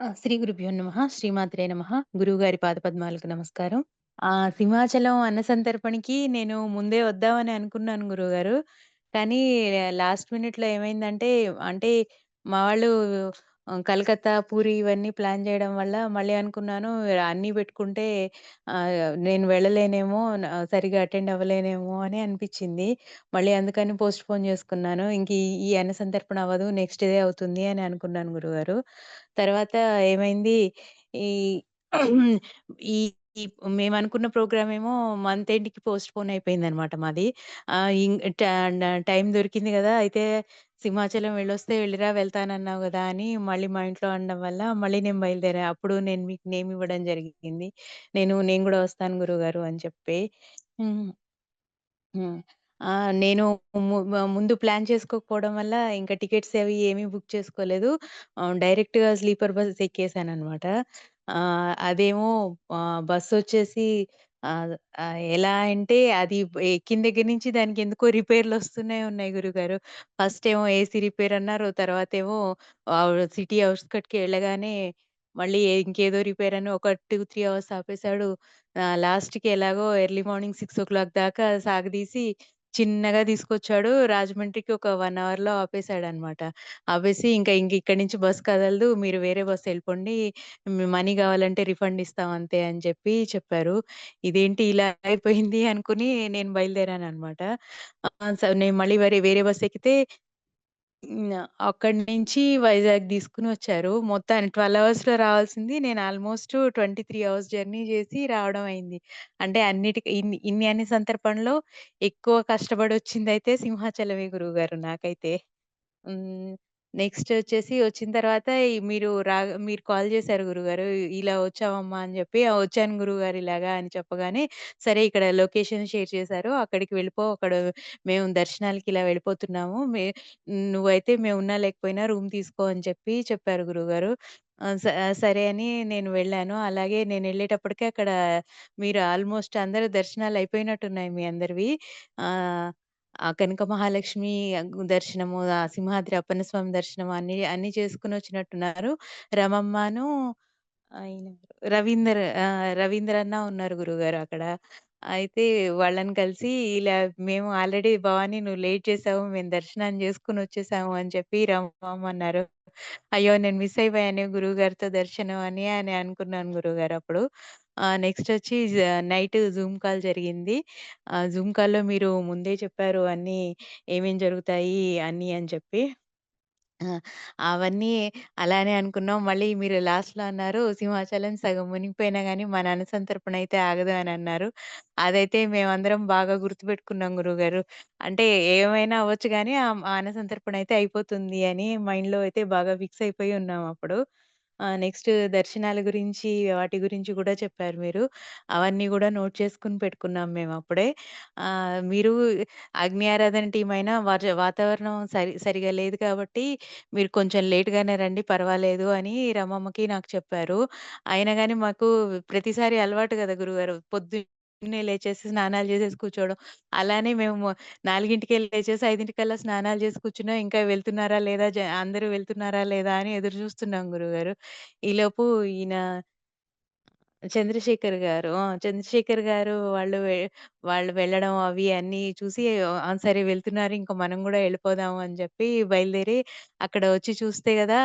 ఆ! శ్రీ గురుభ్యో నమ శ్రీమాత్రే నమ గురువుగారి పాదపద్మాలకు నమస్కారం. ఆ! సింహాచలం అన్న సంతర్పణకి నేను ముందే వద్దామని అనుకున్నాను గురువుగారు. కానీ లాస్ట్ మినిట్‌లో ఏమైందంటే, అంటే మా వాళ్ళు ఆహ్, కలకత్తా, పూరి ఇవన్నీ ప్లాన్ చేయడం వల్ల మళ్ళీ అనుకున్నాను అన్నీ పెట్టుకుంటే ఆహ్, నేను వెళ్ళలేనేమో, న సరిగ్గా అటెండ్ అవ్వలేనేమో అని అనిపిచ్చింది. మళ్ళీ అందుకని పోస్ట్‌పోన్ చేసుకున్నాను ఇంక ఈ ఈ అన్న సంతర్పణ అవ్వదు. నెక్స్ట్ డే అవుతుంది అని అనుకున్నాను గురువుగారు. తర్వాత ఏమైంది ఈ ఈ ఈ మేమనుకున్న ప్రోగ్రామ్ ఏమో మంత్ ఎండ్‌కి పోస్ట్‌పోన్ అయిపోయిందనమాట మాది. ఆహ్, ఇం న టైం దొరికింది గదా! అయితే సింహాచలం వెళ్ళొస్తే వెళ్ళిరా వెళ్తానన్నావు గదా! అని మళ్ళీ మా ఇంట్లో అనడం వల్ల మళ్ళీ నేను బయలుదేరా. అప్పుడు నేను మీకు నేమ్ ఇవ్వడం జరిగింది. నేను నేను గూడా వస్తాను గురువుగారు అని చెప్పి. హ్మ్. హ్మ్. ఆ! నేను ము మ ముందు ప్లాన్ చేసుకోకపోవడం వల్ల ఇంకా టికెట్స్ అవి ఏమీ బుక్ చేసుకోలేదు. ఆహ్, డైరెక్ట్‌గా స్లీపర్ బస్ ఎక్కేసాననమాట. ఆ అదేమో ఆహ్, బస్సొచ్చేసి ఆహ్, ఆహ్, ఎలా అంటే అది ఎక్కిన దగ్గర నుంచి దానికెందుకో రిపేర్‌లొస్తూనే ఉన్నాయి గురుగారు. ఫస్టేమో ఏసీ రిపేర్ అన్నారు. తర్వాతేమో ఆహ్, సిటీ ఔట్‌స్కట్‌కి వెళ్ళగానే మళ్ళీ ఇంకేదో రిపేర్ అని ఒక 2, 3 అవర్స్ ఆపేసాడు. ఆహ్, లాస్ట్‌కి ఎలాగో ఎర్లీ మార్నింగ్ 6:00 దాకా సాగదీసి చిన్నగా తీసుకొచ్చాడు. రాజమండ్రికి ఒక 1 అవర్‌లో ఆపేసాడనమాట. ఆపేసి ఇంకా ఇంక ఇక్కడి నుంచి బస్ కదలదు. మీరు వేరే బస్ ఎళ్ళిపోండి. మీ మనీ కావాలంటే రిఫండ్ ఇస్తాం అంతే అని చెప్పి చెప్పారు. ఇదేంటి ఇలా అయిపోయింది అనుకుని నేను బయలుదేరాననమాట. ఆహ్, నేను మళ్ళీ వేరే వేరే బస్ ఎక్కితే అక్కడి నుంచి వైజాగ్ తీసుకుని వచ్చారు మొత్తాన్ని ట్వెల్వ్ అవర్స్లో రావాల్సింది నేను ఆల్‌మోస్ట్ 23 అవర్స్ జర్నీ చేసి రావడం అయింది. అంటే అన్నిటికి ఇన్ని ఇన్ని అన్ని సందర్భంలో ఎక్కువ కష్టపడి కష్టపడొచ్చిందయితే సింహాచలమే గురువుగారు నాకైతే. నెక్స్ట్ వచ్చేసి వచ్చిన తర్వాత ఈ మీరు రా మీరు కాల్ చేశారు గురుగారు. ఇలా వచ్చావమ్మా అని చెప్పి, "ఆ! వచ్చాను గురువుగారు ఇలాగా" అని చెప్పగానే, సరే ఇక్కడ లొకేషన్ షేర్ చేశారు. అక్కడికి వెళ్ళిపో. అక్కడ మేము దర్శనాలకి ఇలా వెళ్ళిపోతున్నాము. మే నువ్వైతే మేమున్నా లేకపోయినా రూమ్ తీసుకో అని చెప్పి చెప్పారు గురువుగారు. స సరే అని నేను వెళ్ళాను. అలాగే నేనెళ్ళేటప్పటికి అక్కడ మీరు ఆల్‌మోస్ట్ అందరి దర్శనాలు అయిపోయినట్టున్నాయి మీ అందరివి. ఆ! ఆ కనక మహాలక్ష్మి దర్శనము, ఆ సింహాద్రి అప్పన్న స్వామి దర్శనం అన్నీ అన్నీ చేసుకొనొచ్చినట్టున్నారు. రమమ్మను ఆయన రవీందర్ ఆహ్, రవీంద్ర అన్న ఉన్నారు గురువుగారు అక్కడ. అయితే వాళ్ళని కలిసి ఇలా మేము ఆల్రెడీ భవాని నువ్వు లేట్ చేసావు. మేము దర్శనం చేసుకొనొచ్చేసాము అని చెప్పి రమమ్మ అన్నారు అయ్యో! నేను మిస్ అయిపోయానే గురువుగారితో దర్శనం అని, అని అనుకున్నాను అప్పుడు నెక్స్ట్ వచ్చి జ నైట్ జూమ్ కాల్ జరిగింది. ఆ జూమ్ కాల్‌లో మీరు ముందే చెప్పారు అన్నీ ఏమేం జరుగుతాయి అన్నీ అని చెప్పి. ఆ! అవన్నీ అలానే అనుకున్నాం. మళ్ళీ మీరు లాస్ట్‌లో అన్నారు, "సింహాచలం సగం మునిగిపోయినా కానీ మన అనుసంతర్పణ అయితే ఆగదు" అని అన్నారు. అదైతే మేమందరం బాగా గుర్తుపెట్టుకున్నాం గురువుగారు. అంటే ఏమైనా అవ్వచ్చు గానీ, ఆహ్, ఆ అన్నసంతర్పణ అయితే అయిపోతుంది అని మైండ్‌లో అయితే బాగా ఫిక్స్ అయిపోయి ఉన్నాం అప్పుడు. నెక్స్ట్ దర్శనాల గురించి, వాటి గురించి గూడా చెప్పారు మీరు. అవన్నీ గూడా నోట్ చేసుకొని పెట్టుకున్నాం మేమప్పుడే. ఆహ్, మీరు అగ్నియారాధన టీం టీమ్ అయినా వర్జ వాతావరణం సరి సరిగా లేదు కాబట్టి మీరు కొంచెం లేట్‌గానే రండి పర్వాలేదు అని రమమ్మకి నాకు చెప్పారు. అయినా గాని మాకు ప్రతిసారి అలవాటు గదా గురుగారు. పొద్దున్నే లేచేసి స్నానాలు చేసేసి కూర్చోవడం. అలానే మేము 4కే లేచేసి 5కల్లా స్నానాలు చేసి కూర్చున్నాం. ఇంకా వెళ్తున్నారా లేదా జ అందరూ వెళ్తున్నారా లేదా అని ఎదురు చూస్తున్నాం గురుగారు. ఈలోపు ఈయన చంద్రశేఖర్ గారు. ఆ! చంద్రశేఖర్ గారు వాళ్ళు వె వాళ్ళు వెళ్ళడం అవి అన్నీ చూసి ఆ! సరే వెళ్తున్నారు ఇంక మనం గూడా ఎళ్ళిపోదాం అని జెప్పి బయలుదేరి అక్కడ వచ్చి చూస్తే గదా!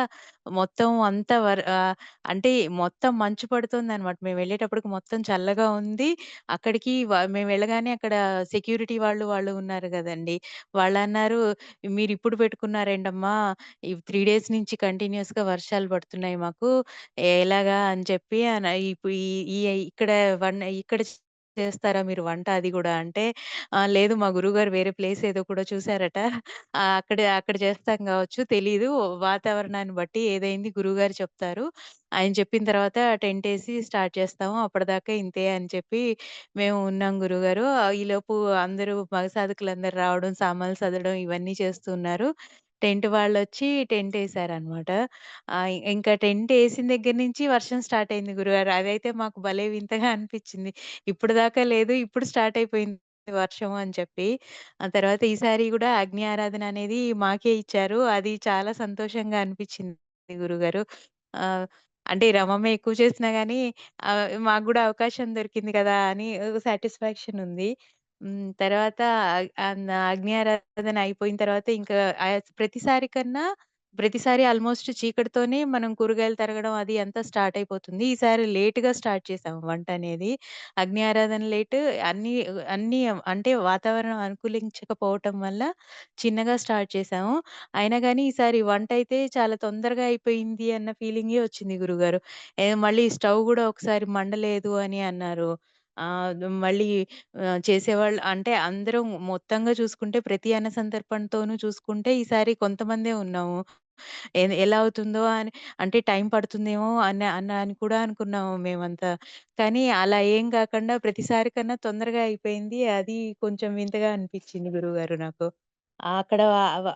మొత్తం అంతా వర్ ఆహ్, అంటే మొత్తం మంచు పడుతుందనమాట. మేము వెళ్ళేటప్పటికి మొత్తం చల్లగా ఉంది. అక్కడికి వ మేము వెళ్ళగానే అక్కడ సెక్యూరిటీ వాళ్ళు, వాళ్ళు ఉన్నారు గదండీ! వాళ్ళన్నారు, "మీరిప్పుడు పెట్టుకున్నారేంటమ్మా? ఈ 3 డేస్ నుంచి కంటిన్యూయస్‌గా వర్షాలు పడుతున్నాయి మాకు. ఎలాగా అని చెప్పి అన ఇప్పు ఈ ఈ ఇక్కడ వన్ ఇక్కడ చేస్తారా మీరు వంట అది కూడా అంటే, లేదు మా గురువుగారు వేరే ప్లేస్ ఏదో కూడా చూసారట. అక్కడ అక్కడ చేస్తాం కావచ్చు తెలీదు. వాతావరణాన్ని బట్టి ఏదైంది గురువుగారు చెప్తారు. ఆయన చెప్పిన తర్వాత టెంట్ వేసి స్టార్ట్ చేస్తాము. అప్పటిదాకా ఇంతే అని చెప్పి మేము ఉన్నాం గురువుగారు. ఆహ్, ఈలోపు అందరూ మగ సాధకులందరూ రావడం, సామాన్లు చదవడం ఇవన్నీ చేస్తున్నారు. టెంట్ వాళ్ళొచ్చి టెంటేసారనమాట. ఆహ్, ఇంకా టెంటేసిన దగ్గర నుంచి వర్షం స్టార్ట్ అయింది గురుగారు. అదైతే మాకు భలే వింతగా అనిపిచ్చింది. ఇప్పటిదాకా లేదు, ఇప్పుడు స్టార్ట్ అయిపోయింది వర్షం అని చెప్పి. ఆ తర్వాత ఈసారి గూడా అగ్ని ఆరాధన అనేది మాకే ఇచ్చారు. అది చాలా సంతోషంగా అనిపిచ్చింది గురుగారు. ఆహ్, అంటే రమమ్మ ఎక్కువ చేసినా గానీ ఆహ్, మాకు గూడా అవకాశం దొరికింది కదా! అని ఒక సాటిస్ఫాక్షన్ ఉంది. హ్మ్. తర్వాత అగ్ అన్ అగ్ని ఆరాధన అయిపోయిన తర్వాత ఇంకా ప్రతిసారి కన్నా ప్రతిసారి ఆల్‌మోస్ట్ చీకటితోనే మనం కూరగాయలు తరగడం అది అంతా స్టార్ట్ అయిపోతుంది. ఈసారి లేట్‌గా స్టార్ట్ చేసాము వంటనేది. అగ్ని ఆరాధన లేట్ అన్నీ అన్నీ అంటే వాతావరణం అనుకూలించకపోవటం వల్ల చిన్నగా స్టార్ట్ చేశాము. అయినా గానీ ఈసారి వంటయితే చాలా తొందరగా అయిపోయింది అన్న ఫీలింగే వచ్చింది గురుగారు. ఏ మళ్ళీ స్టవ్ గూడా ఒకసారి మండలేదు అని అన్నారు. ఆహ్, మళ్ళీ ఆహ్, చేసేవాళ్ళు అంటే అందరం మొత్తంగా చూసుకుంటే ప్రతి అన్న సందర్భంతోనూ చూసుకుంటే ఈసారి కొంతమందే ఉన్నాము. ఎలా అవుతుందో అని అంటే టైం పడుతుందేమో అని అన్న అని కూడా అనుకున్నాము మేమంతా. కానీ అలా ఏం కాకుండా ప్రతిసారి కన్నా తొందరగా అయిపోయింది. అది కొంచెం వింతగా అనిపించింది గురువుగారు నాకు. అక్కడ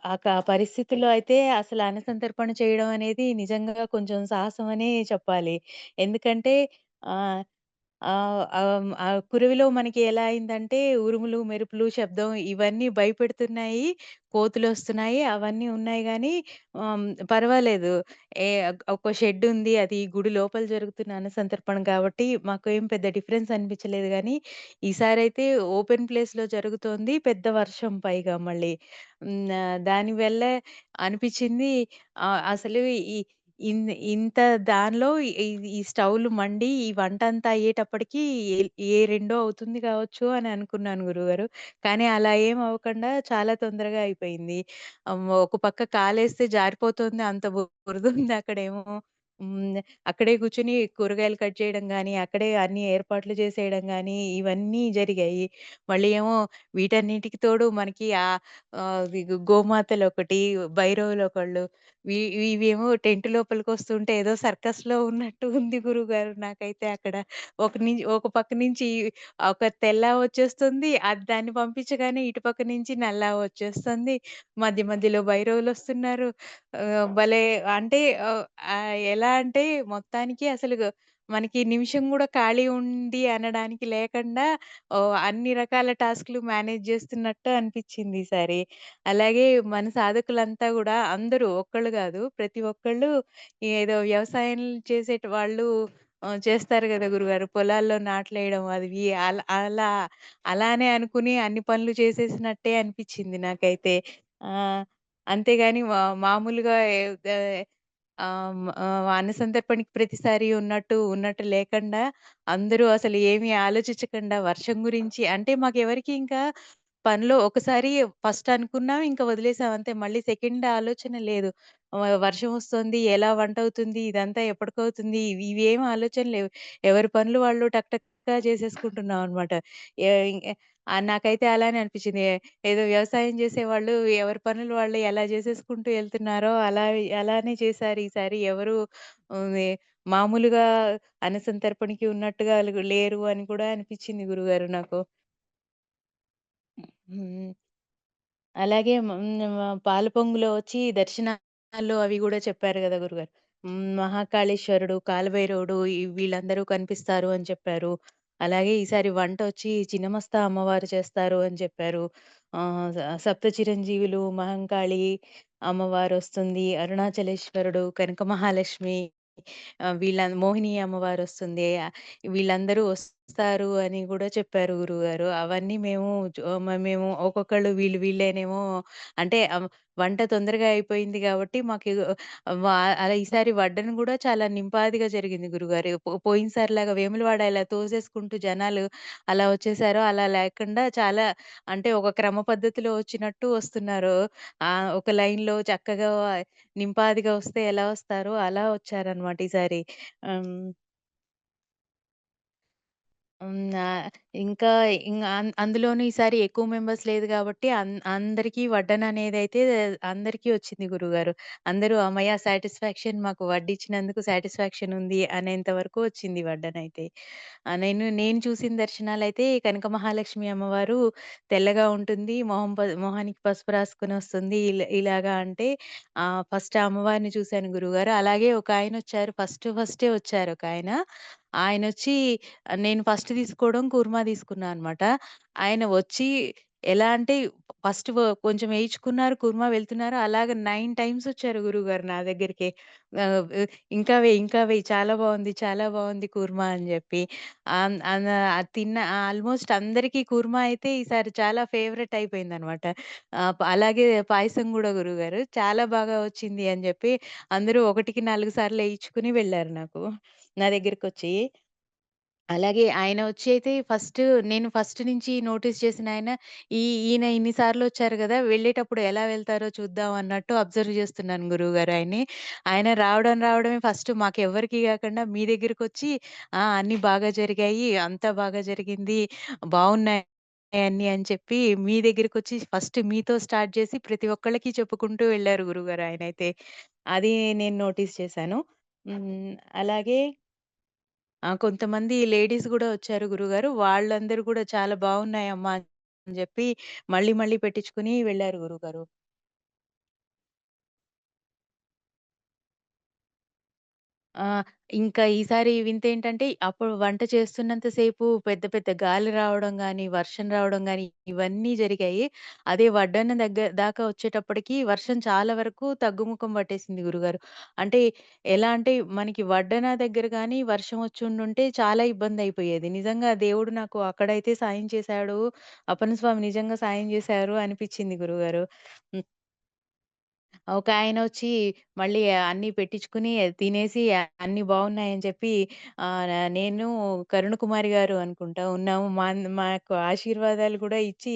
అవ పరిస్థితుల్లో అయితే అసలు అన్నసంతర్పణ చేయడం అనేది నిజంగా కొంచెం సాహసం అనే చెప్పాలి. ఎందుకంటే ఆహ్ ఆహ్, ఆహ్, ఆ కురవిలో మనకి ఎలా అయిందంటే ఉరుములు, మెరుపులు, శబ్దం ఇవన్నీ భయపెడుతున్నాయి. కోతులొస్తున్నాయి. అవన్నీ ఉన్నాయి గానీ ఆహ్, పర్వాలేదు. ఏ ఒక షెడ్ ఉంది. అది గుడి లోపల జరుగుతున్న అన్నసంతర్పణ కాబట్టి మాకు ఏం పెద్ద డిఫరెన్స్ అనిపించలేదు గానీ, ఈసారైతే ఓపెన్ ప్లేస్‌లో జరుగుతోంది. పెద్ద వర్షం పైగా మళ్ళీ. హ్మ్. ఆహ్, దానివల్ల ఆహ్, అసలు ఈ ఇన్ ఇంత దానిలో ఈ ఈ స్టవ్‌లు మండి, ఈ వంటంతా అయ్యేటప్పటికి ఏ ఏ రెండో అవుతుంది కావచ్చు అని అనుకున్నాను గురువుగారు. కానీ అలా ఏం అవ్వకుండా చాలా తొందరగా అయిపోయింది. ఆహ్, ఒక పక్క కాలేస్తే జారిపోతుంది అంత బురదుంది అక్కడేమో. హ్మ్. అక్కడే కూర్చొని కూరగాయలు కట్ చేయడం గానీ, అక్కడే అన్ని ఏర్పాట్లు చేసేయడం గానీ, ఇవన్నీ జరిగాయి. మళ్ళీ ఏమో వీటన్నిటికి తోడు మనకి ఆహ్, ఆహ్, వి గోమాతలొకటి, భైరవులొకళ్ళు వి ఇవేమో టెంట్ లోపలికొస్తుంటే ఏదో సర్కస్‌లో ఉన్నట్టు ఉంది గురువుగారు నాకైతే అక్కడ. ఒక నుంచి ఒక పక్క నుంచి ఒక తెల్ల వచ్చేస్తుంది. అది దాన్ని పంపించగానే ఇటుపక్క నుంచి నల్ల వచ్చేస్తుంది. మధ్య మధ్యలో భైరవులొస్తున్నారు. ఆహ్, భలే అంటే ఆహ్, ఆహ్, ఎలా అంటే మొత్తానికి అసలు మనకి నిమిషం గూడా ఖాళీ ఉంది అనడానికి లేకుండా ఓహ్! అన్ని రకాల టాస్క్‌లు మేనేజ్ జేస్తున్నట్టు అనిపిచ్చింది ఈసారి. అలాగే మన సాధకులంతా గూడా అందరూ ఒక్కళ్ళు గాదు. ప్రతి ఒక్కళ్ళు ఏదో వ్యవసాయం చేసేటి వాళ్ళు ఆహ్, చేస్తారు గదా! గురుగారు. పొలాల్లో నాట్లేయడం అదివి అలా అలా అలానే అనుకుని అన్ని పనులు చేసేసినట్టే అనిపిచ్చింది నాకైతే. ఆ అంతేగాని మా మామూలుగా ఏ ఆహ్, ఆహ్, అన్న ప్రతిసారి ఉన్నట్టు, ఉన్నట్టు లేకుండా అందరూ అసలు ఏమి ఆలోచించకుండా వర్షం గురించి అంటే మాకెవరికీ ఇంకా పనిలో ఒకసారి ఫస్ట్ అనుకున్నాం. ఇంక వదిలేసాం అంతే. మళ్ళీ సెకండ్ ఆలోచన లేదు. వర్షం వస్తుంది, ఎలా వంట అవుతుంది ఇదంతా ఎప్పటికవుతుంది, ఇవి ఇవేం ఆలోచన లేవు. ఎవరి పనులు వాళ్ళు టక్ టక్‌గా చేసేసుకుంటున్నాం అనమాట. ఏ నాకైతే అలానే అనిపించింది. ఏదో వ్యవసాయం చేసేవాళ్ళు ఎవరి పనులు వాళ్ళు ఎలా చేసేసుకుంటూ ఎళ్తున్నారో అలా అలానే చేశారు ఈసారి. ఎవరు హ్మ్, ఎ మామూలుగా అన్నసంతర్పణకి ఉన్నట్టుగా లేరు అని కూడా అనిపించింది గురుగారు నాకు. హ్మ్. అలాగే హ్మ్. పాలు పొంగులో వచ్చి దర్శనాల్లో అవి గూడా చెప్పారు గదా! గురుగారు. హ్మ్. మహాకాళేశ్వరుడు, కాలభైరవుడు ఈ వీళ్ళందరూ కనిపిస్తారు అని చెప్పారు. అలాగే ఈసారి వంటొచ్చి చిన్నమస్తా అమ్మవారు చేస్తారు అని చెప్పారు. ఆహ్, స సప్త చిరంజీవులు, మహంకాళి అమ్మవారొస్తుంది. అరుణాచలేశ్వరుడు, కనక మహాలక్ష్మి ఆహ్, వీళ్ళ మోహిని అమ్మవారొస్తుంది. ఆహ్, వీళ్ళందరూ వస్తారు అని గూడా చెప్పారు గురువుగారు. అవన్నీ మేము చు మేము ఒక్కొక్కళ్ళు వీళ్ళు వీళ్ళేనేమో అంటే ఆహ్, వంట తొందరగా అయిపోయింది గాబట్టి మాకు అలా ఈసారి వడ్డన గూడా చాలా నింపాదిగా జరిగింది గురుగారు. పో పోయినసారిలాగా వేములవాడ ఇలా తోసేసుకుంటూ జనాలు అలా వచ్చేసారో అలా లేకుండా చాలా అంటే ఒక క్రమ పద్ధతిలో వచ్చినట్టు వస్తున్నారు. ఆహ్, ఒక లైన్‌లో చక్కగా నింపాదిగా వస్తే ఎలా వస్తారో అలా వచ్చారనమాట ఈసారి. హ్మ్. హ్మ్. ఆహ్, ఇంకా ఇంగ అన్ అందులోను ఈసారి ఎక్కువ మెంబర్స్ లేదు గాబట్టి అన్ అందరికీ వడ్డననేదైతే అందరికీ వచ్చింది గురువుగారు. అందరూ హమ్మయ్య! సాటిస్ఫాక్షన్ మాకు వడ్డిచ్చినందుకు సాటిస్ఫాక్షన్ ఉంది అనేంత వరకు వచ్చింది వడ్డనైతే. ఆహ్, నేను నేను చూసిన దర్శనాలైతే కనక మహాలక్ష్మి అమ్మవారు తెల్లగా ఉంటుంది. మొహం ప మొహానికి పసుపు రాసుకొనొస్తుంది. ఇలా ఇలాగా అంటే ఆహ్, ఫస్ట్ ఆ అమ్మవారిని చూశాను గురువుగారు. అలాగే ఒకాయనొచ్చారు. ఫస్ట్ ఫస్టే వచ్చారొకాయన. ఆయనొచ్చి నేను ఫస్ట్ తీసుకోవడం కుర్మా తీసుకున్నా అనమాట. ఆయన వచ్చి ఎలా అంటే ఫస్ట్ వ కొంచెం వేయించుకున్నారు కుర్మా వెళ్తున్నారు. అలాగే 9 టైమ్స్ వచ్చారు గురువుగారు నా దగ్గరికి. ఆహ్, "ఇంకా వేయి ఇంకా వేయి చాలా బాగుంది చాలా బాగుంది కుర్మా" అని జెప్పి. అది తిన్న ఆల్‌మోస్ట్ అందరికీ కుర్మా అయితే ఈసారి చాలా ఫేవరెట్ అయిపోయిందనమాట. ఆహ్, ప అలాగే పాయసం గూడా గురువుగారు. చాలా బాగా వచ్చింది అని జెప్పి అందరూ ఒకటికి 4 సార్లు వేయించుకుని వెళ్ళారు నాకు. నా దగ్గరకొచ్చి. అలాగే ఆయన వచ్చి అయితే ఫస్ట్ నేను ఫస్ట్ నుంచి నోటీస్ చేసిన ఆయన ఈ ఈయన ఇన్ని సార్లొచ్చారు గదా! వెళ్ళేటప్పుడు ఎలా వెళ్తారో చూద్దాం అన్నట్టు అబ్జర్వ్ చేస్తున్నాను గురువుగారు ఆయన్ని. ఆయన రావడం రావడమే ఫస్ట్ మాకెవ్వరికీ గాకుండా మీ దగ్గరకొచ్చి ఆ! అన్నీ బాగా జరిగాయి. అంతా బాగా జరిగింది. బావున్నాయి అన్నీ అని చెప్పి మీ దగ్గరకొచ్చి ఫస్ట్ మీతో స్టార్ట్ చేసి ప్రతి ఒక్కళ్ళకి చెప్పుకుంటూ వెళ్ళారు గురువుగారు ఆయనైతే. అది నేను నోటీస్ చేశాను. హ్మ్. అలాగే ఆ! కొంతమంది లేడీస్ గూడా వచ్చారు గురువుగారు. వాళ్ళందరూ కూడా చాలా బావున్నాయమ్మా అని జెప్పి మళ్ళీ మళ్ళీ పెట్టించుకొని వెళ్ళారు గురువుగారు. ఆ! ఇంకా ఈసారి వింతేంటంటే, అప్పుడు వంట చేస్తున్నంత సేపు పెద్ద పెద్ద గాలి రావడం గానీ, వర్షం రావడం గానీ, ఇవన్నీ జరిగాయి. అదే వడ్డన దగ్గర దాకా వచ్చేటప్పటికి వర్షం చాలా వరకు తగ్గుముఖం పట్టేసింది గురుగారు. అంటే ఎలా అంటే, మనకి వడ్డన దగ్గర గానీ వర్షం వచ్చుండుంటే చాలా ఇబ్బందయిపోయేది. నిజంగా దేవుడు నాకు అక్కడైతే సాయం చేశాడు. అప్పన స్వామి నిజంగా సాయం చేశారు అనిపిచ్చింది గురుగారు. హ్మ్. ఒక ఆయన వచ్చి మళ్ళీ అన్నీ పెట్టించుకొని తినేసి అన్నీ బాగున్నాయని చెప్పి ఆహ్, నేను కరుణకుమారి గారు అనుకుంటా ఉన్నాము. మాన్ మాకు ఆశీర్వాదాలు కూడా ఇచ్చి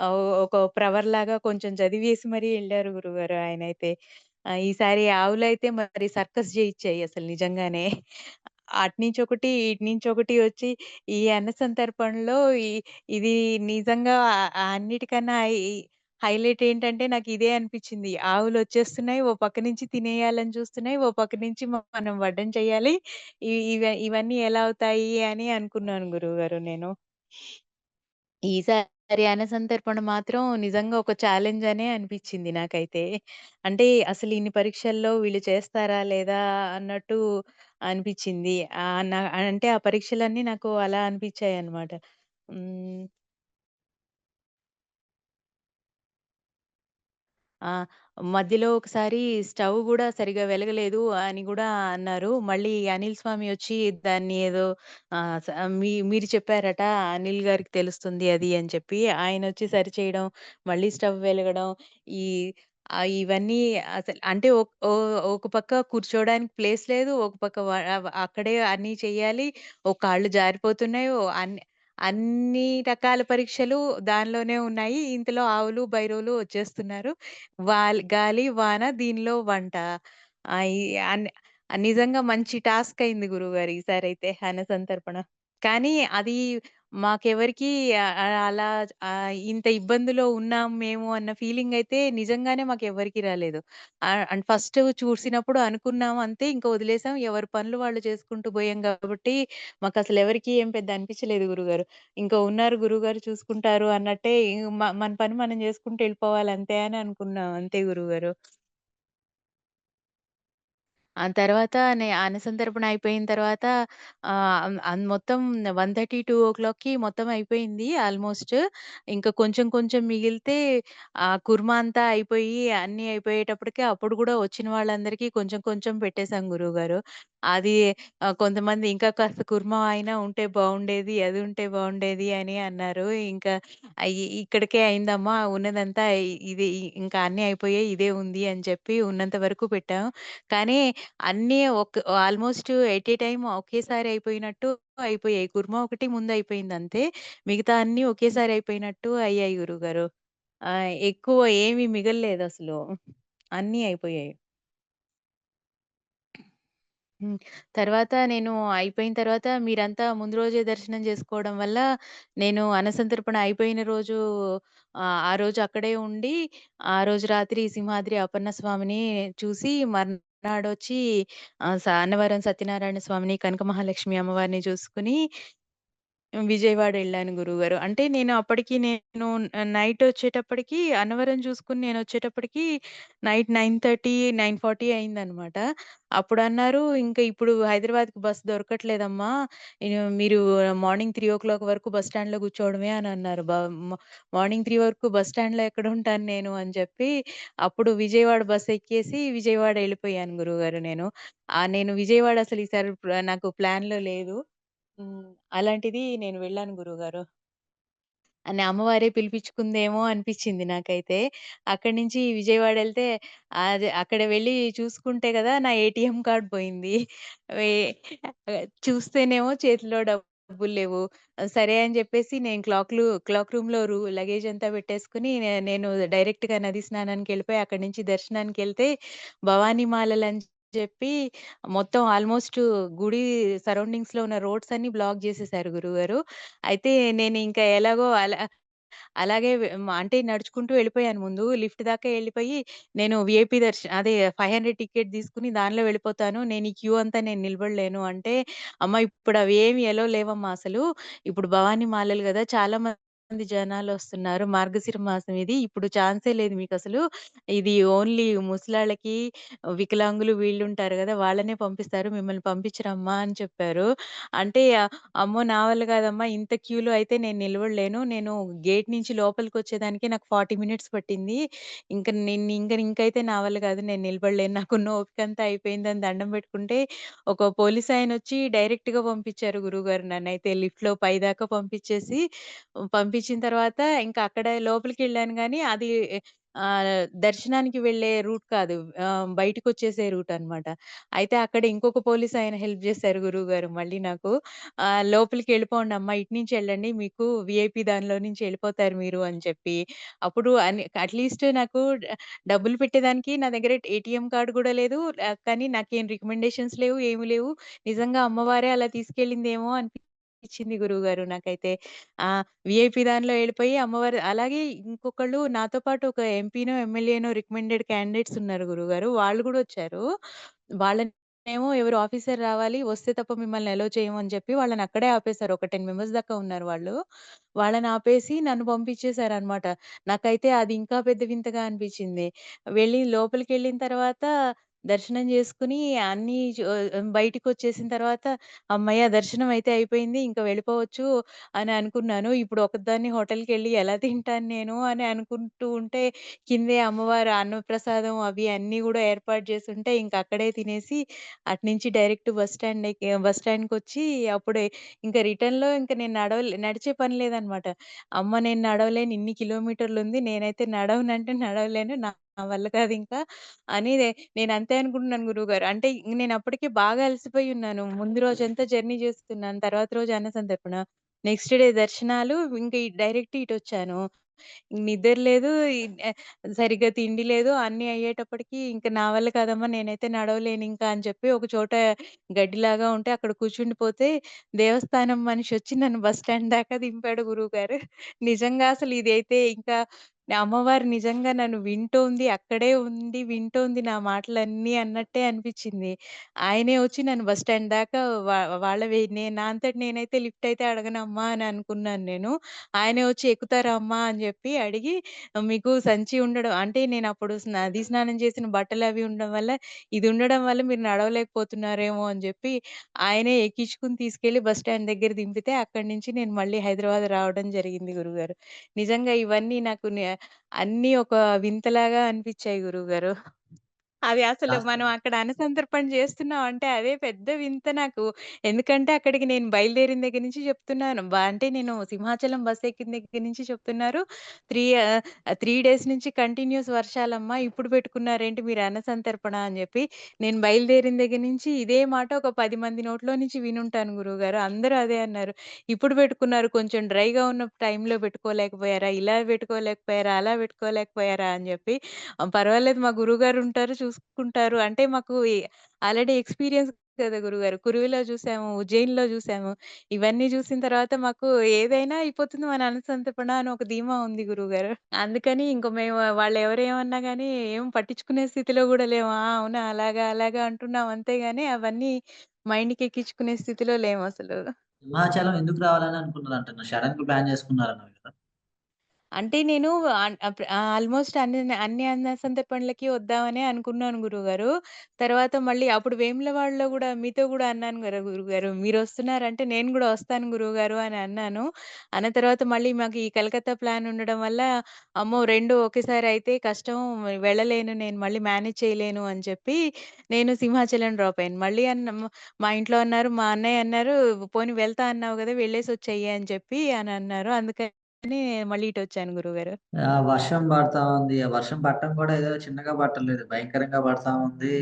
ఆహ్, ఒక ప్రవర్ లాగా కొంచెం చదివేసి మరీ ఎళ్ళారు గురువుగారు ఆయనైతే. ఆహ్, ఈసారి ఆవులైతే మరి సర్కస్ జేయిచ్చాయి అసలు నిజంగానే. అటునుంచొకటి, ఇటునుంచొకటి వచ్చి ఈ అన్న సంతర్పణలో ఇది నిజంగా అన్నిటికన్నా ఈ హైలైట్ ఏంటంటే నాకిదే అనిపిచ్చింది. ఆవులొచ్చేస్తున్నాయి. ఓ పక్క నుంచి తినేయాలని చూస్తున్నాయి. ఓ పక్క నుంచి మనం వడ్డం చేయాలి. ఇ ఇవ ఇవన్నీ ఎలా అవుతాయి అని అనుకున్నాను గురువుగారు నేను. ఈసారి అన్న సంతర్పణ మాత్రం నిజంగా ఒక ఛాలెంజ్ అనే అనిపిచ్చింది నాకైతే. అంటే అసలు ఇన్ని పరీక్షల్లో వీళ్ళు చేస్తారా? లేదా? అన్నట్టు అనిపిచ్చింది. ఆహ్, నా అంటే ఆ పరీక్షలన్నీ నాకు అలా అనిపిచ్చాయన్నమాట. హ్మ్. ఆ! మధ్యలో ఒకసారి స్టవ్ గూడా సరిగ్గా వెలగలేదు అని గూడా అన్నారు. మళ్ళీ అనిల్ స్వామి వచ్చి దాన్ని ఏదో ఆహ్, స మీ మీరు చెప్పారట అనిల్ గారికి తెలుస్తుంది అది అని చెప్పి. ఆయనొచ్చి సరిచేయడం, మళ్ళీ స్టవ్ వెలగడం, ఈ ఆహ్, ఇవన్నీ అసలు అంటే ఒ ఓ ఒక పక్క కూర్చోవడానికి ప్లేస్ లేదు. ఒక పక్క వ అవ్ అక్కడే అన్నీ చెయ్యాలి. ఓ కాళ్ళు జారిపోతున్నాయి. ఓ అన్ని అన్ని రకాల పరీక్షలు దానిలోనే ఉన్నాయి. ఇంతలో ఆవులు, బైరోలు వచ్చేస్తున్నారు. వాల్ గాలి, వాన దీనిలో వంట. ఆహ్, ఈ అన్ నిజంగా మంచి టాస్క్ అయింది గురువుగారు ఈసారైతే అన్న సంతర్పణ. కానీ అది మాకెవరికీ ఆహ్, ఆహ్, అలా ఆహ్, ఇంత ఇబ్బందిలో ఉన్నాం మేము అన్న ఫీలింగ్ అయితే నిజంగానే మాకెవ్వరికీ రాలేదు. ఆహ్, అండ్ ఫస్ట్ చూసినప్పుడు అనుకున్నాం అంతే. ఇంక వదిలేసాం. ఎవరి పనులు వాళ్ళు చేసుకుంటూ పోయాం కాబట్టి మాకు అసలు ఎవరికి ఏం పెద్ద అనిపించలేదు గురువుగారు. ఇంక ఉన్నారు గురువుగారు చూసుకుంటారు అన్నట్టే మ మన పని మనం చేసుకుంటూ వెళ్ళిపోవాలి అంతే అని అనుకున్నాం. అంతే గురువుగారు. ఆ తర్వాత నే అన్నసంతర్పణ అయిపోయిన తర్వాత ఆహ్, అన్ మొత్తం 1:30, 2:00కి మొత్తం అయిపోయింది ఆల్‌మోస్ట్. ఇంకా కొంచెం కొంచెం మిగిలితే ఆ కుర్మా అంతా అయిపోయి అన్నీ అయిపోయేటప్పటికి అప్పుడు గూడా వచ్చిన వాళ్ళందరికీ కొంచెం కొంచెం పెట్టేసాం గురువుగారు. అది ఆహ్, కొంతమంది ఇంకా కాస్త కుర్మా అయినా ఉంటే బావుండేది, అది ఉంటే బావుండేది అని అన్నారు. ఇంకా అయి ఇక్కడికే అయిందమ్మా ఉన్నదంతా ఇది ఇంకా అన్నీ అయిపోయాయి. ఇదే ఉంది అని చెప్పి ఉన్నంత వరకు పెట్టాం. కానీ అన్నీ ఒక ఆల్‌మోస్ట్ ఎట్ ఏ టైమ్ ఒకేసారి అయిపోయినట్టు అయిపోయాయి. కుర్మా ఒకటి ముందు అయిపోయిందంతే మిగతా అన్నీ ఒకేసారి అయిపోయినట్టు అయ్యాయి గురువుగారు. ఆ ఎక్కువ ఏమి అసలు అన్నీ అయిపోయాయి. హ్మ్. తర్వాత నేను అయిపోయిన తర్వాత మీరంతా ముందు రోజే దర్శనం జేసుకోవడం వల్ల, నేను అనసంతర్పణ అయిపోయిన రోజు ఆహ్, ఆ రోజు అక్కడే ఉండి, ఆ రోజు రాత్రి సింహాద్రి అపర్ణ స్వామిని చూసి, మర్నాడొచ్చి ఆహ్, స అన్నవరం సత్యనారాయణ స్వామిని, కనక మహాలక్ష్మి అమ్మవారిని జూసుకొని విజయవాడ ఎళ్ళాను గురువుగారు. అంటే నేను అప్పటికి నేను నైట్ ఒచ్చేటప్పటికి అన్నవరం చూసుకొని నేనొచ్చేటప్పటికి నైట్ 9:30, 9:40 అయిందనమాట. అప్పుడన్నారు, "ఇంక ఇప్పుడు హైదరాబాద్‌కి బస్సు దొరకట్లేదమ్మా. ఇగ మీరు మార్నింగ్ 3:00 వరకు బస్ స్టాండ్‌లో కూర్చోవడమే" అనన్నారు. బ మ మార్నింగ్ 3 వరకు బస్ స్టాండ్‌లో ఎక్కడుంటాను నేను అని చెప్పి, అప్పుడు విజయవాడ బస్ ఎక్కేసి విజయవాడ ఎళ్ళిపోయాను గురువుగారు నేను. ఆహ్, నేను విజయవాడ అసలు ఈసారి నాకు ప్లాన్‌లో లేదు. హ్మ్. అలాంటిది నేను వెళ్ళాను గురువుగారు. అని అమ్మవారే పిలిపించుకుందేమో అనిపిచ్చింది నాకైతే. అక్కడి నుంచి విజయవాడ ఎళ్తే అది అక్కడ వెళ్ళి చూసుకుంటే గదా! నా ఏటీఎం కార్డ్ పోయింది. వే చూస్తేనేమో చేతిలో డబ్బులు లేవు. సరే అని జెప్పేసి నేను క్లాక్‌లు క్లాక్ రూమ్‌లో రు లగేజ్ అంతా పెట్టేసుకొని నే నేను డైరెక్ట్‌గా నది స్నానానికెళ్ళిపోయి అక్కడి నుంచి దర్శనానికెళ్తే భవానీ మాలలని చెప్పి మొత్తం ఆల్‌మోస్ట్ గుడి సరౌండింగ్స్‌లో ఉన్న రోడ్స్ అన్నీ బ్లాక్ జేసేసారు గురువుగారు. అయితే నేను ఇంకా ఎలాగో అలా అలాగే వె మ అంటే నడుచుకుంటూ వెళ్ళిపోయాను ముందు. లిఫ్ట్ దాకా ఎళ్ళిపోయి, నేను వీఐపీ దర్శనం అదే 500 టికెట్ తీసుకొని దానిలో వెళ్ళిపోతాను. నేను ఈ క్యూ అంతా నేను నిలబడలేను అంటే, "అమ్మ ఇప్పుడు అవి ఏమి ఎలో లేవమ్మా అసలు. ఇప్పుడు భవానీ మాలలు గదా! చాలా మంది మంది జనాలొస్తున్నారు. మార్గశిర మాసం ఇది. ఇప్పుడు ఛాన్సే లేదు మీకసలు. ఇది ఓన్లీ ముసలాళ్ళకి, వికలాంగులు వీళ్ళుంటారు గదా! వాళ్ళనే పంపిస్తారు. మిమ్మల్ని పంపించరమ్మా" అని చెప్పారు. అంటే అమ్మో! నా వల్ల కాదమ్మా! ఇంత క్యూలో అయితే నేను నిలబడలేను. నేను గేట్ నుంచి లోపలికొచ్చేదానికి నాకు 40 మినిట్స్ పట్టింది. ఇంక నేను ఇంక ఇంకైతే నా వల్ల కాదు. నేను నిలబడలేను. నాకున్న ఓపికంతా అయిపోయిందని దండం పెట్టుకుంటే, ఒక పోలీసాయనొచ్చి డైరెక్ట్‌గా పంపించారు గురువుగారు నన్నైతే లిఫ్ట్‌లో పైదాకా పంపించేసి, ఇచ్చిన తర్వాత ఇంకా అక్కడ లోపలికి వెళ్ళాను గానీ, అది ఆ దర్శనానికి వెళ్ళే రూట్ కాదు. ఆహ్, బయటికొచ్చేసే రూట్ అన్నమాట. అయితే అక్కడ ఇంకొక పోలీస్ ఆయన హెల్ప్ జేశారు గురువుగారు మళ్ళీ నాకు. ఆహ్, అమ్మ ఇటు నుంచి ఎళ్ళండి. మీకు వీఐపీ దానిలో నుంచి ఎళ్ళిపోతారు మీరు" అని చెప్పి. అప్పుడు అని అట్‌లీస్ట్ నాకు డ డబ్బులు పెట్టేదానికి నా దగ్గర ఏటీఎం కార్డ్ గూడా లేదు. ఆహ్, కానీ నాకేం రికమెండేషన్స్ లేవు, ఏమి లేవు. నిజంగా అమ్మవారే అలా తీసుకెళ్ళిందేమో ఇచ్చింది గురువుగారు నాకైతే. ఆ వీఐపీ దానిలో ఎళ్ళిపోయి అమ్మవారు అలాగే ఇంకొకళ్ళు నాతో పాటు ఒక ఎంపీనో, ఎమ్మెల్యేనో రికమెండెడ్ క్యాండిడేట్స్ ఉన్నారు గురువుగారు. వాళ్ళు గూడా వచ్చారు. వాళ్ళనేమో ఎవరో ఆఫీసర్ రావాలి, వస్తే తప్ప మిమ్మల్ని అలో చేయము అని చెప్పి వాళ్ళని అక్కడే ఆపేశారు. ఒక 10 మెంబర్స్ దాకా ఉన్నారు వాళ్ళు. వాళ్ళని ఆపేసి నన్ను పంపించేసారనమాట. నాకైతే అది ఇంకా పెద్ద వింతగా అనిపించింది. వెళ్ళి లోపలికెళ్ళిన తర్వాత దర్శనం చేసుకుని అన్నీ బయటికి వచ్చేసిన బయటికొచ్చేసిన తర్వాత హమ్మయ్య! దర్శనం అయితే అయిపోయింది. ఇంక వెళ్ళిపోవచ్చు అని అనుకున్నాను. ఇప్పుడు ఒక్కదాన్ని హోటల్‌కెళ్ళి ఎలా తింటాను నేను అని అనుకుంటూ ఉంటే, కిందే అమ్మవారు అన్నప్రసాదం అవి అన్నీ గూడా ఏర్పాటు చేసుంటే ఇంక అక్కడే తినేసి, అటునుంచి డైరెక్ట్ బస్ స్టాండ్ ఎక్కి బస్ స్టాండ్‌కొచ్చి అప్పుడే ఇంక రిటర్న్‌లో ఇంక నేను నడవలే నడిచే పని లేదనమాట. అమ్మ నేను నడవలేను ఇన్ని కిలోమీటర్లుంది. నేనైతే నడవనంటే నడవలేను. నా వల్ల కాదింకా అని నేనంతే అనుకుంటున్నాను గురువుగారు. అంటే నేనప్పటికే బాగా అలసిపోయి ఉన్నాను. ముందు రోజంతా జర్నీ చేస్తున్నాను. తర్వాత రోజు అన్నసంతర్పణ. నెక్స్ట్ డే దర్శనాలు ఇంక ఈ డైరెక్ట్ ఇటొచ్చాను. నిద్ర లేదు. ఈ ఆహ్, సరిగ్గా తిండి లేదు. అన్నీ అయ్యేటప్పటికి ఇంక నా వల్ల కాదమ్మా! నేనైతే నడవలేనింకా అని చెప్పి ఒక చోట గడ్డిలాగా ఉంటే అక్కడ కూర్చుండిపోతే, దేవస్థానం మనిషొచ్చి నన్ను బస్ స్టాండ్ దాకా దింపాడు గురువుగారు. నిజంగా అసలు ఇదైతే ఇంకా అమ్మవారు నిజంగా నన్ను వింటోంది. అక్కడే ఉండి వింటోంది నా మాటలన్నీ అన్నట్టే అనిపిచ్చింది. ఆయనే వచ్చి నన్ను బస్ స్టాండ్ దాకా వా వాళ్ళవే నేను నా అంతట నేనైతే లిఫ్ట్ అయితే అడగనమ్మా అని అనుకున్నాను నేను. ఆయనే వచ్చి "ఎక్కుతారా అమ్మా?" అని చెప్పి అడిగి, "మీకు సంచి ఉండడం" అంటే నేనప్పుడు స్ నది స్నానం చేసిన బట్టలవి ఉండడం వల్ల, ఇది ఉండడం వల్ల మీరు నడవలేకపోతున్నారేమో అని జెప్పి, ఆయనే ఎక్కించుకొని తీసుకెళ్ళి బస్ స్టాండ్ దగ్గర దింపితే, అక్కడి నుంచి నేను మళ్ళీ హైదరాబాద్ రావడం జరిగింది గురువుగారు. నిజంగా ఇవన్నీ నాకు నే అన్నీ ఒక వింతలాగా అనిపిచ్చాయి గురువుగారు. అది అసలు మనం వాస్తవం. అక్కడ అన్నసంతర్పణ చేస్తున్నాం అంటే అదే పెద్ద వింత నాకు. ఎందుకంటే అక్కడికి నేను బయలుదేరిన దగ్గర నుంచి చెప్తున్నాను. బ అంటే నేను సింహాచలం బస్ ఎక్కిన దగ్గర నుంచి చెప్తున్నారు. 3 ఆహ్, 3 డేస్ నుంచి కంటిన్యూయస్ వర్షాలమ్మా. ఇప్పుడు పెట్టుకున్నారేంటి మీరు అన్నసంతర్పణ అని జెప్పి. నేను బయలుదేరిన దగ్గర నుంచి ఇదే మాట ఒక 10 మంది నోట్లో నుంచి వినుంటాను గురువుగారు. అందరూ అదే అన్నారు. ఇప్పుడు పెట్టుకున్నారు కొంచెం డ్రైగా ఉన్న టైంలో పెట్టుకోలేకపోయారా? ఇలా పెట్టుకోలేకపోయారా? అలా పెట్టుకోలేకపోయారా? అని. ఆహ్, పర్వాలేదు మా గురువుగారు ఉంటారు చూసుకుంటారు. చూసుకుంటారు అంటే మాకు ఆల్రెడీ ఎక్స్‌పీరియన్స్ కదా గురుగారు. 'కురువిలో' చూసాము 'ఉజ్జయినిలో' చూసాము ఇవన్నీ చూసిన తర్వాత మాకు ఏదైనా అయిపోతుంది మన అనుసంతపణ అని ఒక ధీమా ఉంది గురువుగారు. అందుకని ఇంక మేము వాళ్ళెవరేమన్నా గాని ఏం పట్టించుకునే స్థితిలో గూడా లేము. ఆ! అవునా! అలాగా, అలాగా అంటున్నాం అంతే గాని అవన్నీ మైండ్‌కెక్కించుకునే స్థితిలో లేమసలు. హిమాచలం ఎందుకు రావాలని అనుకున్నారంటున్నారు? సడెన్‌గా ప్లాన్ చేసుకున్నారన్నారు కదా! అంటే నేను అప్ ఆల్‌మోస్ట్ అన్ని అన్ని అన్న సందర్భంలకి వద్దామనే అనుకున్నాను గురువుగారు. తర్వాత మళ్ళీ అప్పుడు వేములవాడలో గూడా మీతో గూడా అన్నాను గదా గురువుగారు. మీరొస్తున్నారంటే నేను గూడా వస్తాను గురువుగారు అని అన్నాను. అన్న తర్వాత మళ్ళీ మాకు ఈ కలకత్తా ప్లాన్ ఉండడం వల్ల అమ్మో! 2 ఒకేసారి అయితే కష్టం వెళ్ళలేను నేను మళ్ళీ మేనేజ్ చేయలేను అని చెప్పి నేను సింహాచలం డ్రాప్ అయ్యాను. మళ్ళీ అన్న మా ఇంట్లో అన్నారు, మా అన్నయ్య అన్నారు, "పోనీ వెళ్తా అన్నావు గదా! వెళ్ళేసొచ్చేయి" అని చెప్పి అని అన్నారు. అందుకని మళ్ళీ ఇటొచ్చాను గురువుగారు. ఆ! వర్షం పడతా ఉంది. ఆ వర్షం పడటం కూడా ఏదో చిన్నగా పడట్లేదు. భయంకరంగా పడతా ఉంది.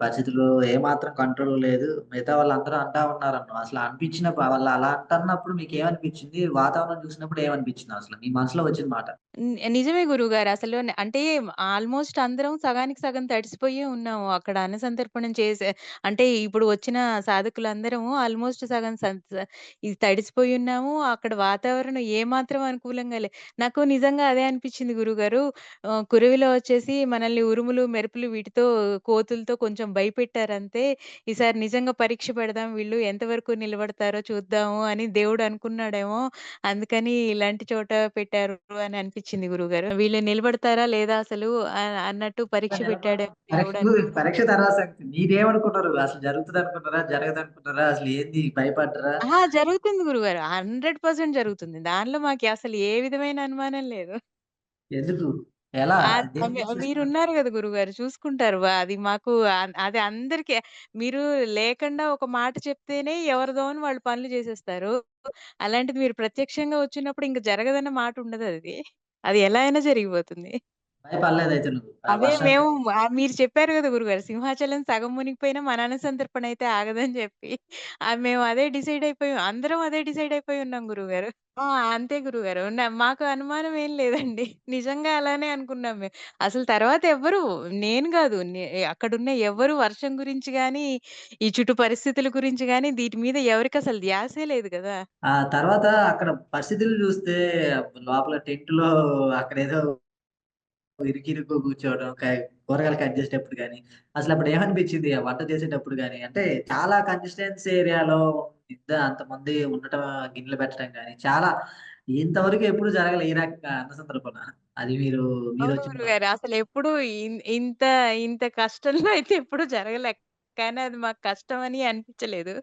పరిస్థితులు ఏమాత్రం కంట్రోల్ లేదు. మిగతా వాళ్ళందరూ అంటా ఉన్నారన్న. అసలు అనిపించిన వాళ్ళు అలా అంటన్నప్పుడు మీకేమనిపించింది? వాతావరణం చూసినప్పుడు ఏమనిపించింది అసలు? మీ మనసులో వచ్చిన మాట? హ్మ్. నిజమే గురువుగారు. అసలు న అంటే ఆల్‌మోస్ట్ అందరం సగానికి సగం తడిసిపోయే ఉన్నాము. అక్కడ అన్నసంతర్పణం చేసే అంటే ఇప్పుడు వచ్చిన సాధకులందరము ఆల్‌మోస్ట్ సగం సం స ఇది తడిసిపోయి ఉన్నాము. అక్కడ వాతావరణం ఏమాత్రం అనుకూలంగా లే నాకు నిజంగా అదే అనిపించింది గురువుగారు. ఆహ్, కురవిలో వచ్చేసి మనల్ని ఉరుములు, మెరుపులు వీటితో కోతులతో కొంచెం భయపెట్టారంతే. ఈసారి నిజంగా పరీక్ష పెడదాం వీళ్ళు ఎంతవరకు నిలబడతారో చూద్దాము అని దేవుడు అనుకున్నాడేమో! అందుకని ఇలాంటి చోట పెట్టారు అని అనిపిచ్చింది గురువుగారు. వీళ్ళు నిలబడతారా లేదా అసలు ఆహ్, అన్నట్టు పరీక్ష పెట్టాడేమో దేవుడు అనుకున్నా. పరీక్ష తర్వాత సంగతి. మీరేమనుకున్నారు? అసలు జరుగుతదనుకున్నారా? జరగదనుకున్నారా? అసలు ఏంది భయపడ్డరా? అహా! జరుగుతుంది గురువుగారు. 100% జరుగుతుంది. దానిలో మాకు అసలు ఏ విధమైన అనుమానం లేదు. ఎందుకు? ఎలా? ఆహ్, దేన్ని మీ బేస్ చేసుకొని? మీరున్నారు గదా గురువుగారు చూసుకుంటారు. వ అది మాకు అది అందరికి మీరు లేకుండా ఒక మాట చెప్తేనే ఎవరిదో అని వాళ్ళు పనులు చేసేస్తారు. అలాంటిది మీరు ప్రత్యక్షంగా వచ్చినప్పుడు ఇంక జరగదన్న మాట ఉండదది. అది ఎలా అయినా జరిగిపోతుంది. నువ్వు. అదే మేము మీరు చెప్పారు గదా గురుగారు. సింహాచలం సగం మునిగిపోయినా మన అణుసంతర్పణ అయితే ఆగదని. ఆహ్, మేము అదే డిసైడ్ అయిపోయాం. అందరం అదే డిసైడ్ అయిపోయి ఉన్నాం గురువుగారు. ఆ! అంతే గురువుగారు. న మాకు అనుమానం ఏం లేదండి. నిజంగా అలానే అనుకున్నాం మేము. అసలు తర్వాత ఎవ్వరు నేను గాదు. నే అక్కడున్న ఎవ్వరు వర్షం గురించి గాని, ఈ చుట్టూ పరిస్థితుల గురించి గాని, వీటి మీద ఎవరికసలు ధ్యాసే లేదు గదా! ఆ తర్వాత అక్కడ పరిస్థితులు చూస్తే లోపల టెంట్‌లో అక్కడేదో ఇరుకిరుగ్గా కూర్చోవడం, కూరగాయలు కట్ చేసేటప్పుడు గాని, అసలప్పుడు ఏమనిపించింది? ఆ వంట చేసేటప్పుడు గాని, అంటే చాలా కన్సిస్టెన్సీ ఏరియాలో ఇంత అంతమంది ఉండటం, గిన్నెలు పెట్టడం గాని, చాలా ఇంతవరకు ఎప్పుడు జరగలే ఈ రకంగా అన్న సందర్భన. అది మీరు గురుగారు. అసలెప్పుడు ఇన్ ఇంత ఇంత కష్టంలో అయితే ఎప్పుడు జరగలే. కానీ అది మాకు కష్టం అని అనిపించలేదు.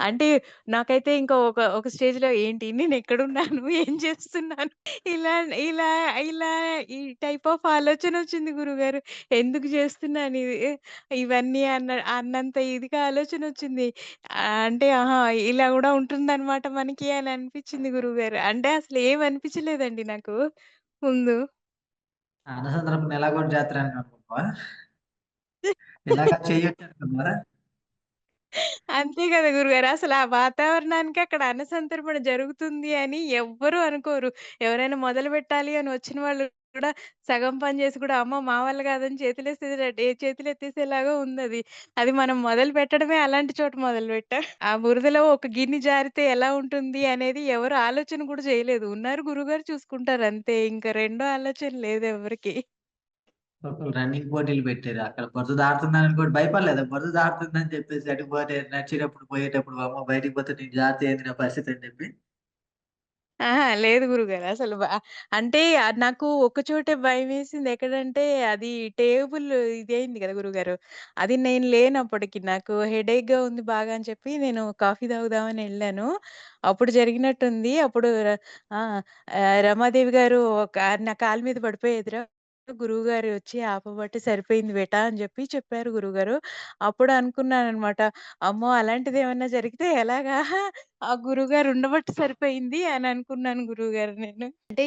అంటే నాకైతే ఇంకా ఒక ఒక స్టేజ్‌లో ఏంటి నేను ఎక్కడున్నాను ఏం చేస్తున్నాను? ఇలా ఇలా ఇలా ఈ టైప్ ఆఫ్ ఆలోచనొచ్చింది గురుగారు. ఎందుకు చేస్తున్నాను ఇది? ఇవన్నీ అన్న అన్నంత ఇదిగా ఆలోచనొచ్చింది. వచ్చింది అంటే ఆహా! ఇలా కూడా ఉంటుందన్నమాట మనకి అని అనిపించింది గురువుగారు. అంటే అసలు ఏమి అనిపించలేదండి నాకు ముందు. అన్న సందర్భన ఇలా కూడా ఇలాగ చేయొచ్చనుకున్నావా? అంతే కదా గురుగారు. అసలు ఆ వాతావరణానికి అక్కడ అన్నసంతర్పణ జరుగుతుంది అని ఎవ్వరు అనుకోరు. ఎవరైనా మొదలుపెట్టాలి అని వచ్చిన వాళ్ళు కూడా సగం పని చేసి కూడా అమ్మో! మా వల్ల కాదని చేతులెత్తేసేటట్టు చేతులెత్తేసేలాగా ఉందది. అది అది మనం మొదలు పెట్టడమే అలాంటి చోట మొదలుపెట్టాం. ఆ బురదలో ఒక గిన్నె జారితే ఎలా ఉంటుంది అనేది ఎవరు ఆలోచన కూడా చేయలేదు. ఉన్నారు గురువుగారు చూసుకుంటారు అంతే. ఇంక రెండో ఆలోచన లేదు ఎవరికీ. రన్నింగ్ పోటీలు పెట్టారు. అక్కడ బురద దాడుతుందని కూడా భయపడలేదు బురద దాటుతుందని చెప్పేసి అటు పోతే నడిచేటప్పుడు, పోయేటప్పుడు అమ్మ బయటికి పోతే నేను జారితే ఏంది పరిస్థితి అని చెప్పి? ఆహా లేదు గురుగారు. అసలు అంటే నాకు ఒక చోటే భయం వేసింది ఎక్కడంటే అది టేబుల్ ఇదయింది కదా గురుగారు. అది నేను లేనప్పటికి నాకు హెడేక్గా ఉంది బాగా అని చెప్పి నేను కాఫీ తాగుదామని వెళ్ళాను అప్పుడు జరిగినట్టుంది. అప్పుడు రమాదేవి గారు ఒక నా కాలు మీద పడిపోయేదిరా గురువుగారు వచ్చి ఆపబట్టి సరిపోయింది బేటా అని చెప్పి చెప్పారు గురువుగారు. అప్పుడు అనుకున్నాననమాట. అమ్మో! అలాంటిదేమన్నా జరిగితే ఎలాగా? ఆ గురువుగారు ఉండబట్టి సరిపోయింది అని అనుకున్నాను గురువుగారు నేను. అంటే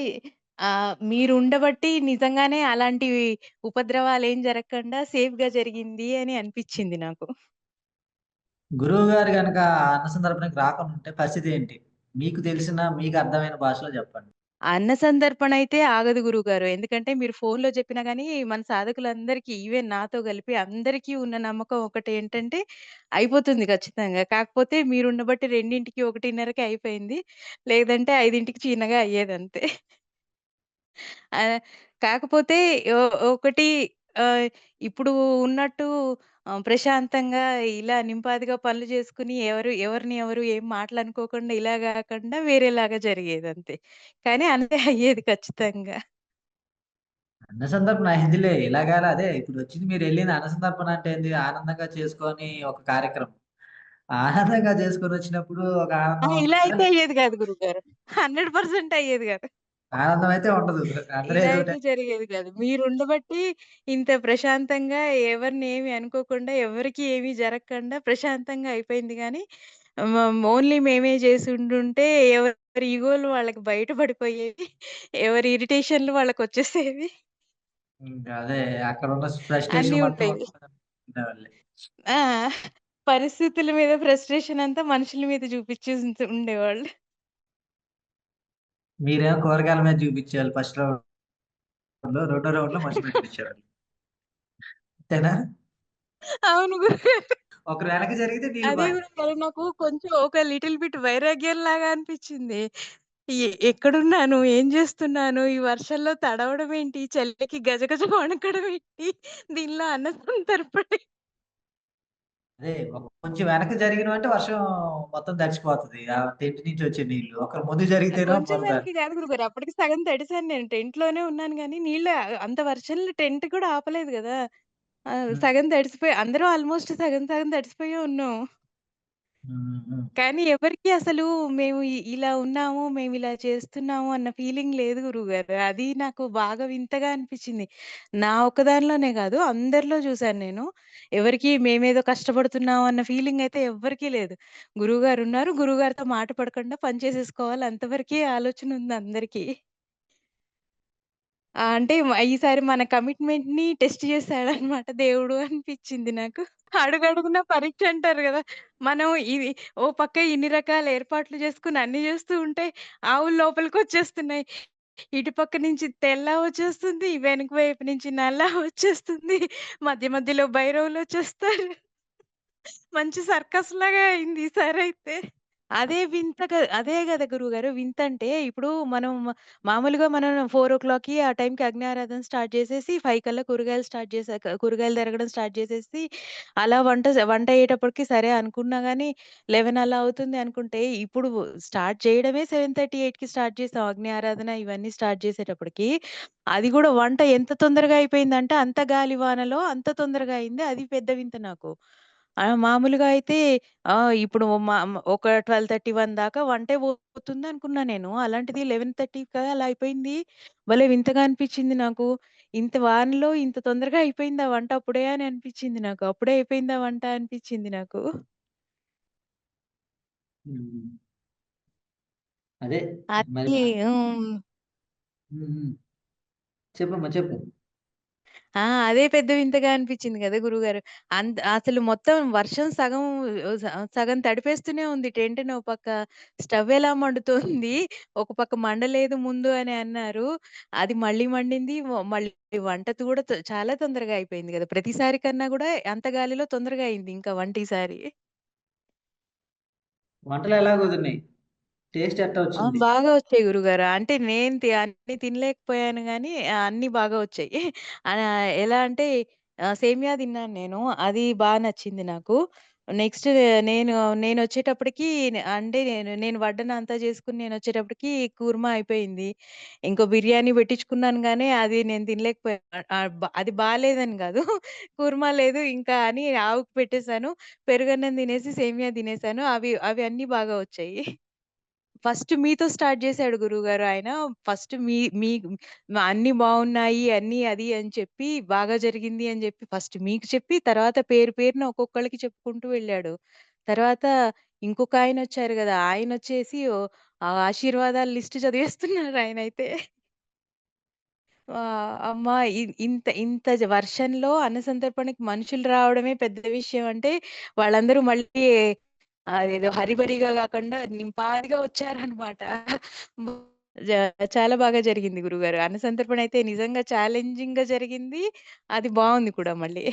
ఆహ్, మీరు ఉండబట్టి నిజంగానే అలాంటివి ఉపద్రవాలేం జరగకుండా సేఫ్‌గా జరిగింది అని అనిపిచ్చింది నాకు. గురువుగారు గనక ఆ అన్న సందర్భానికి రాకుండా ఉంటే పరిస్థితి ఏంటి? మీకు తెలిసిన, మీకు అర్థమైన భాషలో చెప్పండి. అన్న సందర్పణ అయితే ఆగదు గురువుగారు. ఎందుకంటే మీరు ఫోన్‌లో చెప్పినా గానీ, మన సాధకులందరికీ ఈవెన్ నాతో కలిపి అందరికీ ఉన్న నమ్మకం ఒకటేంటంటే అయిపోతుంది ఖచ్చితంగా. కాకపోతే మీరుండబట్టి 2కి, 1:30కి అయిపోయింది. లేదంటే 5కి చిన్నగా అయ్యేదంతే. ఆహ్, కాకపోతే ఒ ఒకటి ఆహ్, ఇప్పుడు ఉన్నట్టు ప్రశాంతంగా ఇలా నింపాదిగా పనులు చేసుకొని ఎవరు ఎవరిని ఎవరు ఏం మాటలనుకోకుండా ఇలా గాకుండా వేరేలాగా జరిగేదంతే. కానీ అంతే అయ్యేది ఖచ్చితంగా. అన్న సంతర్పణ అయిందిలే. ఇలాగాల అదే ఇప్పుడొచ్చింది మీరెళ్ళింది అన్న సంతర్పణ అంటే ఏంది? ఆనందంగా చేసుకొని ఒక కార్యక్రమం. ఆనందంగా చేసుకొనొచ్చినప్పుడు ఒక ఆ! ఆనందం ఇలా ఉంటది. అయితే అయ్యేది కాదు గురువుగారు. 100% అయ్యేది కాదు. ఆనందం అయితే ఉండదు. అందరూ ఇలా ఏదో అయితే ఒకటి జరిగేది కాదు. మీరుండబట్టి ఇంత ప్రశాంతంగా ఎవరిని ఏమి అనుకోకుండా, ఎవరికీ ఏమి జరగకుండా ప్రశాంతంగా అయిపోయింది గానీ, మ ఓన్లీ మేమే చేసుండుంటే ఎవరి ఇగోలు వాళ్ళకి బయట పడిపోయేవి. ఎవరి ఇరిటేషన్‌లు వాళ్ళకొచ్చేసేవి. హ్మ్. అదే అక్కడున్న అన్నీ ఫ్రస్ట్రేషన్ మొత్తం ఉండేవి. ఉండేవాళ్ళే. ఆ! పరిస్థితుల మీద ఫ్రస్ట్రేషన్ అంతా మనుషుల మీద చూపిచ్చేసి ఉండేవాళ్ళు. మీరేమో కూరగాయల మీద చూపిచ్చేవాళ్ళు ఫస్ట్. రెండో రౌండ్‌లో మనుషుల మీద చూపిచ్చేవాళ్ళు. అంతేనా? అవును. ఒకరు వెనక జరిగితే అదే నాకు కొంచెం ఒక లిటిల్ బిట్ వైరాగ్యంలాగా అనిపిచ్చింది. ఎ ఎక్కడున్నాను? ఏం జేస్తున్నాను? ఈ వర్షంలో తడవడం ఏంటి? చలికి గజగజ వణకడం ఏంటి? దీనిలో అన్న సంతర్పణే. అదే ఒక కొంచెం వెనక జరిగినవంటే వర్షం మొత్తం తడిచిపోతది. ఆ టెంట్ నుంచి వచ్చే నీళ్ళు. ఒకరు ముందు ఆ! జరిగితేనో కొంచెం బురద. వెనక్కి కాదు గురుగారు. అప్పటికి సగం తడిసాను నేను. టెంట్‌లోనే ఉన్నాను గానీ, నీళ్ళు అంత వర్షంలో టెంట్ కూడా ఆపలేదు గదా! ఆహ్, హ్మ్. సగం తడిసిపోయి అందరం ఆల్‌మోస్ట్ సగం సగం తడిసిపోయే ఉన్నాం. కానీ ఎవరికీ అసలు మేము ఇ ఇలా ఉన్నాము, మేము ఇలా చేస్తున్నాము అన్న ఫీలింగ్ లేదు గురువుగారు. అది నాకు బాగా వింతగా అనిపిచ్చింది. నా ఒక్కదానిలోనే గాదు, అందరిలో చూసాను నేను. ఎవరికీ మేమేదో కష్టపడుతున్నాం అన్న ఫీలింగ్ అయితే ఎవ్వరికీ లేదు. గురువుగారున్నారు, గురువుగారితో మాట పడకుండా పని చేసేసుకోవాలి అంతవరకే ఆలోచన ఉంది అందరికీ. ఆ! అంటే మ ఈసారి మన కమిట్మెంట్‌ని టెస్ట్ చేసాడన్నమాట దేవుడు అనిపిచ్చింది నాకు. అడుగడుగునా పరీక్ష అంటారు గదా! మనం ఇది ఓ పక్క ఇన్ని రకాల ఏర్పాట్లు చేసుకొని అన్నీ చేస్తూ ఉంటే ఆవులు లోపలికొచ్చేస్తున్నాయి. ఇటు పక్క నుంచి తెల్ల వచ్చేస్తుంది. వెనుక వైపు నుంచి నల్ల వచ్చేస్తుంది. మధ్య మధ్యలో భైరవులొచ్చేస్తారు. మంచి సర్కస్‌లాగా అయింది ఈసారైతే. అదే వింతగా అదే గదా గురువుగారు వింతంటే, ఇప్పుడు మనం మామూలుగా మనం 4:00కి ఆ టైంకి అగ్నారాధన స్టార్ట్ చేసేసి 5 కల్లా కూరగాయలు స్టార్ట్ చేసాక కూరగాయలు తరగడం స్టార్ట్ చేసేసి, అలా వంట వంట అయ్యేటప్పటికి సరే అనుకున్నా గానీ, 11 అలా అవుతుంది అనుకుంటే, ఇప్పుడు స్టార్ట్ చేయడమే 7:30, 8కి స్టార్ట్ చేసాం. అగ్ని ఆరాధన ఇవన్నీ స్టార్ట్ చేసేటప్పటికి, అది గూడా వంట ఎంత తొందరగా అయిపోయిందంటే, అంత గాలివానలో అంత తొందరగా అయింది. అది పెద్ద వింత నాకు. మామూలుగా అయితే ఆ! ఇప్పుడు మ ఒక 12:30, 1 దాకా వంటే పోతుందనుకున్నా నేను. అలాంటిది 11:30కి అలా అయిపోయింది. భలే వింతగా అనిపిచ్చింది నాకు. ఇంత వానలో ఇంత తొందరగా అయిపోయిందా వంట అప్పుడే అని అనిపిచ్చింది నాకు. అప్పుడే అయిపోయిందా వంట అనిపిచ్చింది నాకు. హ్మ్. అదే మరి అది హ్మ్. హ్మ్. హ్మ్. చెప్పమ్మా చెప్పు. ఆ! అదే పెద్ద వింతగా అనిపించింది గదా గురువుగారు. అంత్ అసలు మొత్తం వర్షం సగం స సగం తడిపేస్తూనే ఉంది టెంట్‌ని ఓ పక్క. స్టవ్ ఎలా మండుతోంది, ఒక పక్క మండలేదు ముందు అని అన్నారు. అది మళ్ళీ మండింది. వ మళ్ళీ వంట కూడా చాలా తొందరగా అయిపోయింది గదా! ప్రతిసారి కన్నా గూడా అంత గాలిలో తొందరగా అయింది ఇంకా వంట ఈసారి. ఎలా కుదిరినాయి? టేస్ట్ ఎట్టా ఆ! వచ్చింది? బాగా వచ్చాయి గురుగారు. అంటే నేను తి అన్నీ తినలేకపోయాను గానీ, ఆహ్, అన్నీ బాగా వచ్చాయి. ఎలా అంటే సేమియా తిన్నాను నేను. అది బా నచ్చింది నాకు. నెక్స్ట్ నేను నేనొచ్చేటప్పటికి నే అంటే నేను నేను వడ్డన అంతా చేసుకొని నేనొచ్చేటప్పటికి కూర్మా అయిపోయింది. ఇంకో బిర్యానీ పెట్టించుకున్నాను గానీ, అది నేను తినలేకపోయాను. బ అది బాలేదని గాదు. కూర్మా లేదు ఇంకా అని ఆవుకి పెట్టేసాను. పెరుగన్నం తినేసి సేమియా తినేసాను. అవి అవి అన్నీ బాగా వచ్చాయి. ఫస్ట్ మీతో స్టార్ట్ చేశాడు గురువుగారు ఆయన. ఫస్ట్ మీ మీ అన్ని బాగున్నాయి అన్ని అది అని చెప్పి, బాగా జరిగింది అని చెప్పి ఫస్ట్ మీకు చెప్పి, తర్వాత పేరు పేరున ఒక్కొక్కళ్ళకి చెప్పుకుంటూ వెళ్ళాడు. తర్వాత ఇంకొక ఆయన వచ్చారు కదా ఆయన ఆ ఆశీర్వాదాల లిస్ట్ చదివేస్తున్నారు ఆయన అయితే అమ్మా! ఇంత ఇంత వర్షంలో అన్న అన్నసంతర్పణకి మనుషులు రావడమే పెద్ద విషయం అంటే, వాళ్ళందరూ మళ్ళీ అదేదో హరిబరిగా కాకుండా నింపాదిగా వచ్చారనమాట. జ చాలా బాగా జరిగింది గురువుగారు. అన్నసంతర్పణ అయితే నిజంగా ఛాలెంజింగ్‌గా జరిగింది. అది బావుంది కూడా మళ్ళీ.